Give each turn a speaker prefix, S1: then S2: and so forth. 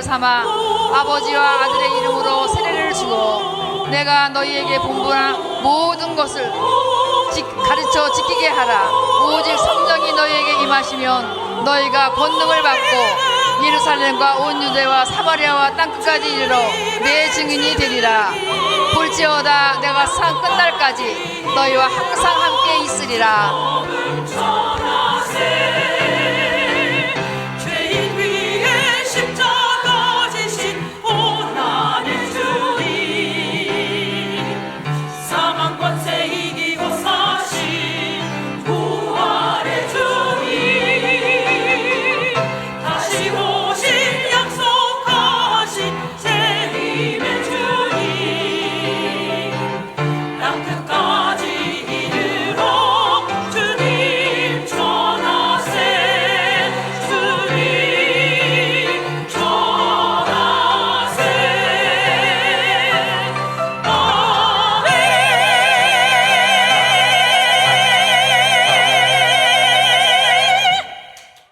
S1: 제사를 삼아 아버지와 아들의 이름으로 세례를 주고 내가 너희에게 분부한 모든 것을 지- 가르쳐 지키게 하라. 오직 성령이 너희에게 임하시면 너희가 권능을 받고 예루살렘과 온 유대와 사마리아와 땅끝까지 이르러 내 증인이 되리라. 볼지어다 내가 상 끝날까지 너희와 항상 함께 있으리라.